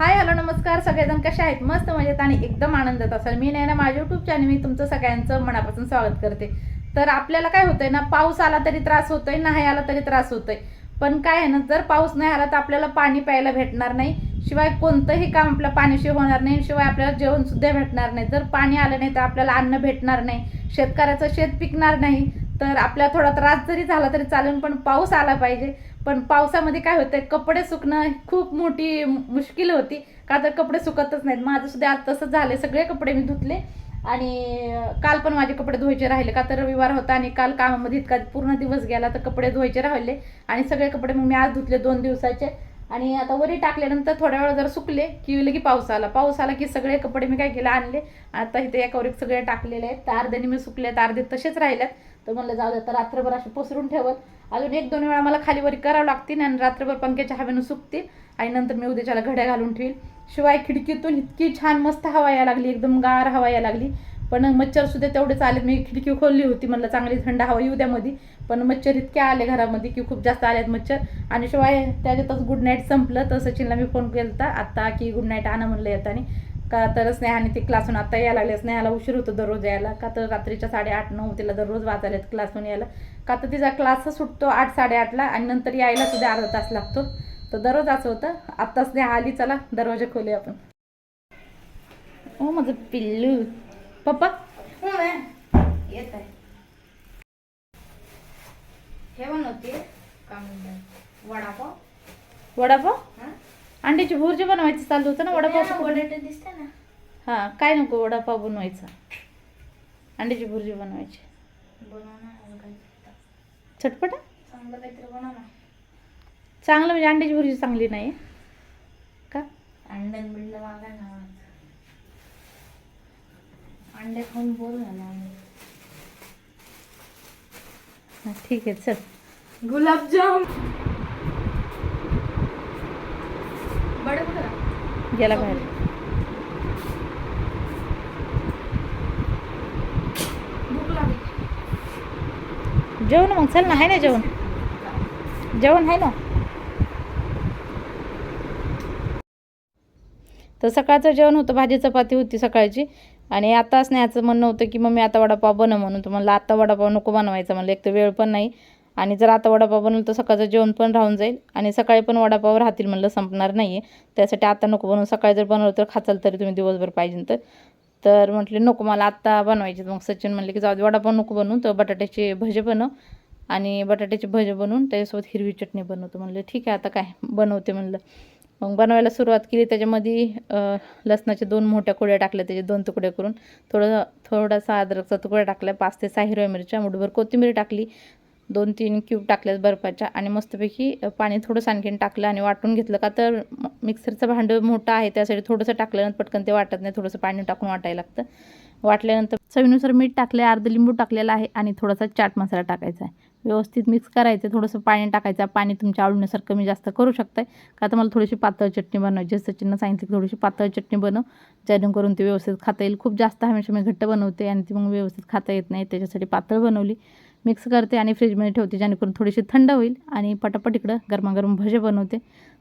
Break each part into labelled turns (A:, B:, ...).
A: Hi hello नमस्कार. सगळेजण कसे आहेत? मस्त मजेत आणि एकदम आनंदात असाल. मी नाही ना माझ्या युट्यूब चॅनल मी तुमचं सगळ्यांचं मनापासून स्वागत करते. तर आपल्याला काय होतंय ना पाऊस आला तरी त्रास होतोय नाही आला तरी त्रास होतोय. पण काय आहे ना जर पाऊस नाही आला तर आपल्याला पाणी प्यायला भेटणार नाही. शिवाय कोणतंही काम आपल्या पाण्याशिवाय होणार नाही. शिवाय आपल्याला जेवण सुद्धा भेटणार नाही. जर पाणी आलं नाही तर आपल्याला अन्न भेटणार नाही. शेतकऱ्याचं शेत पिकणार नाही. तर आपला थोडा त्रास जरी झाला तरी चालेल पण पाऊस आला पाहिजे. पण पावसामध्ये काय होतंय कपडे सुकणं खूप मोठी मुश्किल होती. का तर कपडे सुकतच नाहीत. माझं सुद्धा आज तसंच झाले सगळे कपडे मी धुतले. आणि काल पण माझे कपडे धुवायचे राहिले. का तर रविवार होता आणि काल कामामध्ये इतका पूर्ण दिवस गेला तर कपडे धुवायचे राहिले. आणि सगळे कपडे मग मी आज धुतले दोन दिवसाचे. आणि आता वरी टाकल्यानंतर थोड्या वेळ जर सुकले की लगी पाऊस आला. पाऊस आला की सगळे कपडे मी काय केले आणले. आता इथे एकावर एक सगळे टाकलेले आहेत. तर अर्ध्याने मी सुकले तर अर्धे तसेच राहिल्यात. तर म्हणलं जाऊ दे तर रात्रभर असे पसरून ठेवत. अजून एक दोन वेळा मला खाली वरी करावं लागतील आणि रात्रभर पंख्याच्या हवेनं सुकतील. आणि नंतर मी उद्याच्याला घड्या घालून ठेवील शिवाय खिडकीतून इतकी छान मस्त हवा यायला लागली एकदम गार हवा यायला लागली. पण मच्छर सुद्धा तेवढेच आले मी खिडकी खोलली होती. म्हणलं चांगली थंड हवा येऊ द्या मध्ये पण मच्छर इतके आले घरामध्ये की खूप जास्त आलेत मच्छर. आणि शिवाय त्याच्यातच गुड नाईट संपलं तर सचिनला मी फोन केला होता आत्ता की गुड नाईट आणा म्हणलं येताना. का तर स्नेहाने ते क्लासून आत्ता यायला लागले. स्नेहाला उशीर होतो दररोज यायला. का तर रात्रीच्या साडेआठ नऊ तिला दररोज वाजायला क्लासून यायला. का तर तिचा क्लास सुटतो आठ साडेआठला आणि नंतर यायला सुद्धा अर्धा तास लागतो. तर दररोज असं होतं. आत्ता स्नेहा आली चला दरवाजा खोले आपण. ओ माझं पिल्लू. पप्पा?
B: हो, येत आहे. म्हणतात वडापाव.
A: वडापाव?
B: हा?
A: अंड्याची भुर्जी बनवायची चालू होतं ना वडापाव
B: बटाटे दिसते ना?
A: हां काय नको वडापाव बनवायचा. अंड्याची भुर्जी बनवायची.
B: बनव ना.
A: चटपट?
B: चांगलं काहीतरी बनव ना
A: चांगलं म्हणजे अंड्याची भुर्जी चांगली नाही. का?
B: अंड्यान बिंड ना. अंडे खाऊन झाला आम्ही.
A: हां, ठीक आहे चल.
B: गुलाबजाम. बडे कुठं
A: गेला बाहेर. जेवण मग चल ना आहे ना जेवण? जेवण आहे ना? तर सकाळचं जेवण होतं भाजी चपाती होती सकाळची. आणि आता स्नेहाचं म्हणणं होतं की मम्मी आता वडापाव बनव म्हणून. तर म्हणलं आता वडापाव नको बनवायचा म्हणलं एक तर वेळ पण नाही. आणि जर आता वडापाव बनवलं तर सकाळचं जेवण पण राहून जाईल आणि सकाळी पण वडापाव राहतील म्हणलं संपणार नाही आहे त्यासाठी आता नको बनवून सकाळी जर बनवलं तर खाचाल तरी तुम्ही दिवसभर पाहिजे तर तर म्हटले नको मला आत्ता बनवायचे मग सचिन म्हणले की जाऊ दे वडापाव नको बनवू तर बटाट्याचे भजे बनव आणि बटाट्याचे भजे बनवून त्याच्यासोबत हिरवी चटणी बनवतो. म्हणलं ठीक आहे आता काय बनवते? म्हणलं. मग बनवायला सुरुवात केली. त्याच्यामध्ये लसणाच्या लसणाचे दोन मोठ्या कुड्या टाकल्या त्याचे दोन तुकडे करून. थोडं थोडासा अद्रकचा तुकडा टाकला पाच ते सहा हिरव्या मिरच्या मुठभर कोथिंबीर टाकली. दोन तीन क्यूब टाकल्यात बर्फाच्या आणि मस्तपैकी पाणी थोडंसं आणखीन टाकलं आणि वाटून घेतलं का तर मिक्सरचं भांडं मोठं आहे त्यासाठी थोडंसं टाकल्यानंतर पटकन ते वाटत नाही थोडंसं पाणी टाकून वाटायला लागतं. वाटल्यानंतर चवीनुसार मीठ टाकले अर्ध लिंबू टाकलेला आहे आणि थोडासा चाट मसाला टाकायचा आहे. व्यवस्थित मिक्स करायचं थोडंसं पाणी टाकायचं पाणी तुमच्या आवडीनुसार कमी जास्त करू शकताय. का तर मला थोडीशी पातळ चटणी बनवायची सचिननं सांगितलं की थोडीशी पातळ चटणी बनव जेणेकरून ती व्यवस्थित खाता येईल. खूप जास्त हमेशा मी घट्ट बनवते आणि ती मग व्यवस्थित खाता येत नाही त्याच्यासाठी पातळ बनवली. मिक्स करते आणि फ्रीजमध्ये ठेवते जेणेकरून थोडीशी थंड होईल आणि पटापट इकडं गरमागरम भजे बनवते.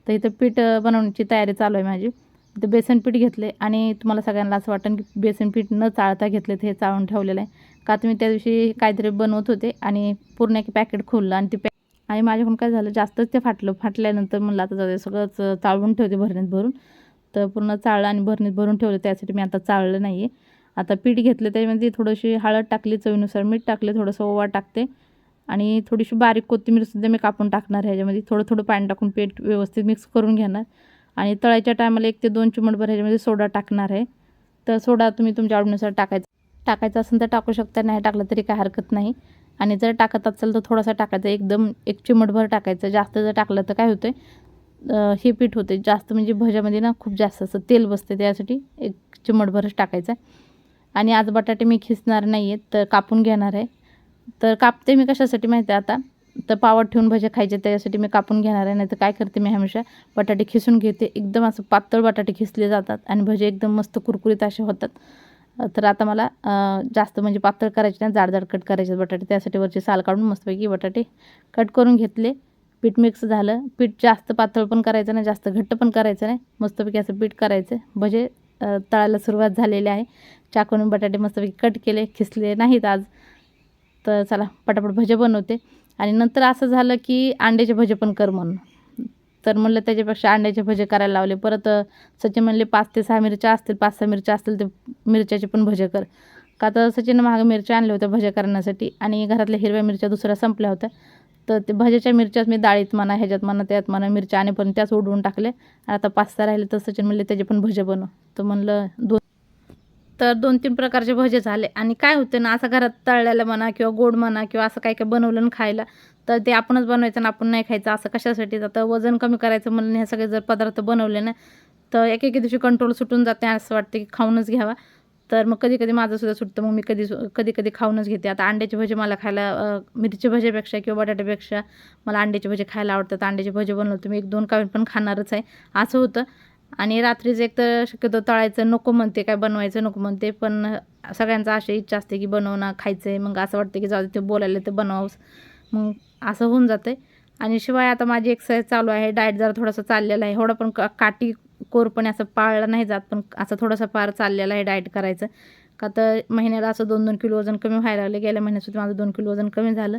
A: तर इथं पीठ बनवण्याची तयारी चालू आहे माझी. इथं बेसन पीठ घेतले आणि तुम्हाला सगळ्यांना असं वाटतं की बेसन पीठ न चाळता घेतले तर हे चाळून ठेवलेलं आहे. का तर मी त्या दिवशी काहीतरी बनवत होते आणि पूर्ण एक पॅकेट खोललं आणि ते पॅ आणि माझ्याकडून काय झालं जास्तच ते फाटलं. फाटल्यानंतर म्हणलं आता जाऊ सगळंच चाळून ठेवते भरणीत भरून. तर पूर्ण चाळलं आणि भरणीत भरून ठेवलं त्यासाठी मी आता चाळलं नाही आहे आता पीठ घेतलं त्याच्यामध्ये म्हणजे थोडीशी हळद टाकली चवीनुसार मीठ टाकले थोडंसं ओवा टाकते. आणि थोडीशी बारीक कोथिंबीरसुद्धा मी कापून टाकणार आहे ह्याच्यामध्ये. थोडं थोडं पाणी टाकून पीठ व्यवस्थित मिक्स करून घेणार. आणि तळायच्या टायमाला एक ते दोन चिमटभर ह्याच्यामध्ये सोडा टाकणार आहे. तर सोडा तुम्ही तुमच्या आवडीनुसार टाकायचा. टाकायचं असेल तर टाकू शकता नाही टाकलं तरी काय हरकत नाही. आणि जर टाकत असेल तर थोडासा टाकायचा एकदम एक चिमटभर टाकायचं. जास्त जर टाकलं तर काय होतं आहे हे पीठ होते जास्त म्हणजे भज्यामध्ये ना खूप जास्त असं तेल बसते त्यासाठी एक चिमटभरच टाकायचं. आणि आज बटाटे मी खिसणार नाही आहेत तर कापून घेणार आहे. तर कापते मी कशासाठी माहिती आहे आता? तर पावट ठेवून भजे खायचे त्याच्यासाठी मी कापून घेणार आहे नाही तर काय करते मी हमेशा? बटाटे खिसून घेते. एकदम असं पातळ बटाटे खिसले जातात आणि भजे एकदम मस्त कुरकुरीत असे होतात. तर आता मला जास्त म्हणजे पातळ करायचे नाही जाड जाड कट करायचे बटाटे. त्यासाठी वरची साल काढून मस्तपैकी बटाटे कट करून घेतले. पीठ मिक्स झालं. पीठ जास्त पातळ पण करायचं नाही जास्त घट्ट पण करायचं नाही. मस्तपैकी असं पीठ करायचं. भजे तळायला सुरुवात झालेली आहे. चाकून बटाटे मस्तपैकी कट केले खिसले नाहीत आज. तर चला पटापट भजे बनवते. आणि नंतर असं झालं की अंड्याचे भजे पण कर म्हणून. तर म्हणलं त्याच्यापेक्षा अंड्याचे भजे करायला लावले. परत सचिन म्हणले पाच ते सहा मिरच्या असतील पाच सहा मिरच्या असतील ते मिरच्याचे पण भजे कर. का तर सचिन महाग मिरच्या आणल्या होत्या भजे करण्यासाठी. आणि घरातल्या हिरव्या मिरच्या दुसऱ्या संपल्या होत्या. तर ते भजेच्या मिरच्याच मी डाळीत म्हणा ह्याच्यात म्हणा त्यात म्हणा मिरच्या आणि पण त्याच उडवून टाकले. आता पास्ता राहिले तर सचिन म्हणले त्याचे पण भजे बनव. तर म्हणलं दोन तर दोन तीन प्रकारचे भजे झाले. आणि काय होते ना असं घरात तळलेलं म्हणा किंवा गोड म्हणा किंवा असं काही काही बनवलं ना खायला तर ते आपणच बनवायचं आणि आपण नाही खायचं. असं कशासाठी जातं? वजन कमी करायचं म्हणून हे सगळे जर पदार्थ बनवले ना तर एक एके दिवशी कंट्रोल सुटून जाते. असं वाटते की खाऊनच घ्यावा. तर मग कधी कधी माझं सुद्धा सुटतं. मग मी कधी कधी कधी खाऊनच घेते. आता अंड्याचे भजे मला खायला मिरची भजेपेक्षा किंवा बटाट्यापेक्षा मला अंड्याचे भजे खायला आवडतात. अंड्याचे भजे बनवतो मी एक दोन कावीन पण खाणारच आहे. असं होतं. आणि रात्रीचं एक तर शक्यतो तळायचं नको म्हणते काय बनवायचं नको म्हणते पण सगळ्यांचा अशी इच्छा असते की बनवणं खायचं आहे मग असं वाटतं की जाऊ दे ते बोलायला ते बनवावंच. मग असं होऊन जातं आहे आणि शिवाय आता माझी एक्सरसाइज चालू आहे. डाएट जरा थोडासा चाललेला आहे. एवढा पण का- काठी कोरपणे असं पाळलं नाही जात पण असं थोडंसं फार चाललेलं आहे डाएट करायचं. का तर महिन्याला असं दोन दोन किलो वजन कमी व्हायला लागलं. गेल्या महिन्यात माझं दोन किलो वजन कमी झालं.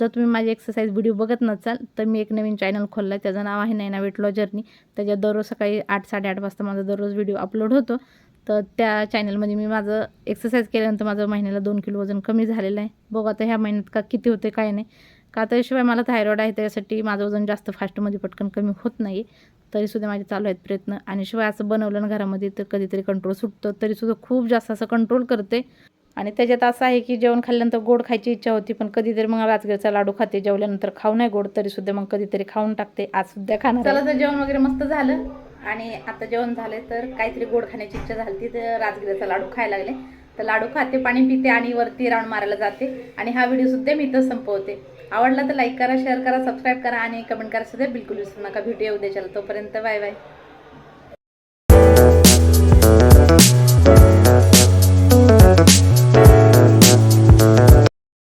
A: जर तुम्ही माझी एक्सरसाइज व्हिडिओ बघत नसाल तर मी एक नवीन चॅनल खोलला आहे त्याचं नाव आहे नैना वेट लॉ जर्नी त्याच्यात दररोज सकाळी आठ साडेआठ वाजता माझा दररोज व्हिडिओ अपलोड होतो. तर त्या चॅनलमध्ये मी माझं एक्सरसाइज केल्यानंतर माझं महिन्याला दोन किलो वजन कमी झालेलं आहे. बघू आता ह्या महिन्यात का किती होते काय नाही. का त्याशिवाय मला थायरॉईड आहे त्यासाठी माझं वजन जास्त फास्टमध्ये पटकन कमी होत नाही. तरीसुद्धा माझे चालू आहेत प्रयत्न. आणि शिवाय असं बनवलं ना घरामध्ये तर कधीतरी कंट्रोल सुटतं. तरीसुद्धा खूप जास्त असं कंट्रोल करते. आणि त्याच्यात असं आहे की जेवण खाल्ल्यानंतर गोड खायची इच्छा होती पण कधीतरी मग राजगिरचा लाडू खाते. जेवल्यानंतर खाऊ नाही गोड तरी सुद्धा मग कधीतरी खाऊन टाकते. आज सुद्धा खाणार चला तर जेवण वगैरे मस्त झालं. आणि आता जेवण झालं तर काहीतरी गोड खाण्याची इच्छा झाली ती तर राजगिराचा लाडू खायला लागले. तर लाडू खाते पाणी पिते आणि वरती राऊंड मारायला जाते. आणि हा व्हिडिओ सुद्धा मी इथं संपवते. आवडला तर लाईक करा शेअर करा सबस्क्राईब करा आणि कमेंट करा सुद्धा बिलकुल विसरू नका. व्हिडिओ उद्याच्याला. तोपर्यंत बाय बाय.